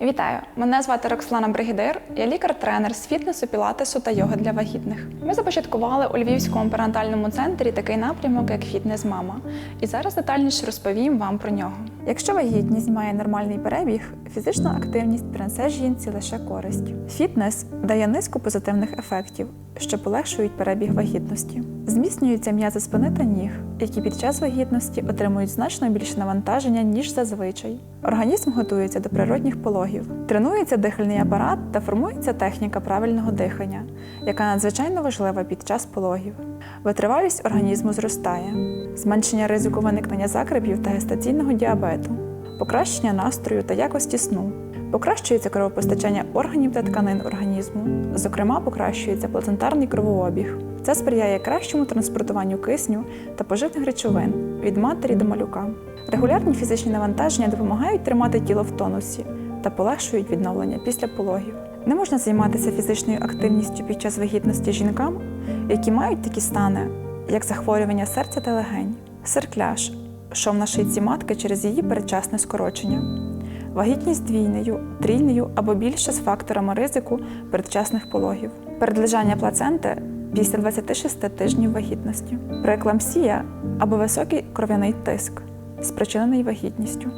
Вітаю! Мене звати Роксолана Бригідир. Я лікар-тренер з фітнесу, пілатесу та йоги для вагітних. Ми започаткували у Львівському перинатальному центрі такий напрямок, як фітнес-мама. І зараз детальніше розповім вам про нього. Якщо вагітність має нормальний перебіг, фізична активність принесе жінці лише користь. Фітнес дає низку позитивних ефектів, що полегшують перебіг вагітності. Зміцнюються м'язи спини та ніг, які під час вагітності отримують значно більше навантаження, ніж зазвичай. Організм готується до природних пологів, тренується дихальний апарат та формується техніка правильного дихання, яка надзвичайно важлива під час пологів. Витривалість організму зростає, зменшення ризику виникнення закрепів та гестаційного діабету, покращення настрою та якості сну. Покращується кровопостачання органів та тканин організму, зокрема, покращується плацентарний кровообіг. Це сприяє кращому транспортуванню кисню та поживних речовин від матері до малюка. Регулярні фізичні навантаження допомагають тримати тіло в тонусі та полегшують відновлення після пологів. Не можна займатися фізичною активністю під час вагітності жінкам, які мають такі стани, як захворювання серця та легень, серкляж, шов на шийці матки через її передчасне скорочення, вагітність двійнею, трійнею або більше з факторами ризику передчасних пологів, передлежання плаценти після 26 тижнів вагітності, прееклампсія або високий кров'яний тиск, спричинений вагітністю,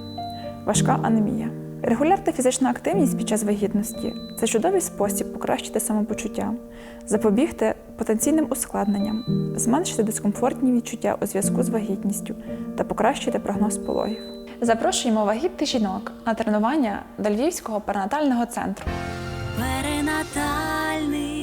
важка анемія. Регулярна фізична активність під час вагітності це чудовий спосіб покращити самопочуття, запобігти потенційним ускладненням, зменшити дискомфортні відчуття у зв'язку з вагітністю та покращити прогноз пологів. Запрошуємо вагітти жінок на тренування до Львівського перинатального центру. Перинатальний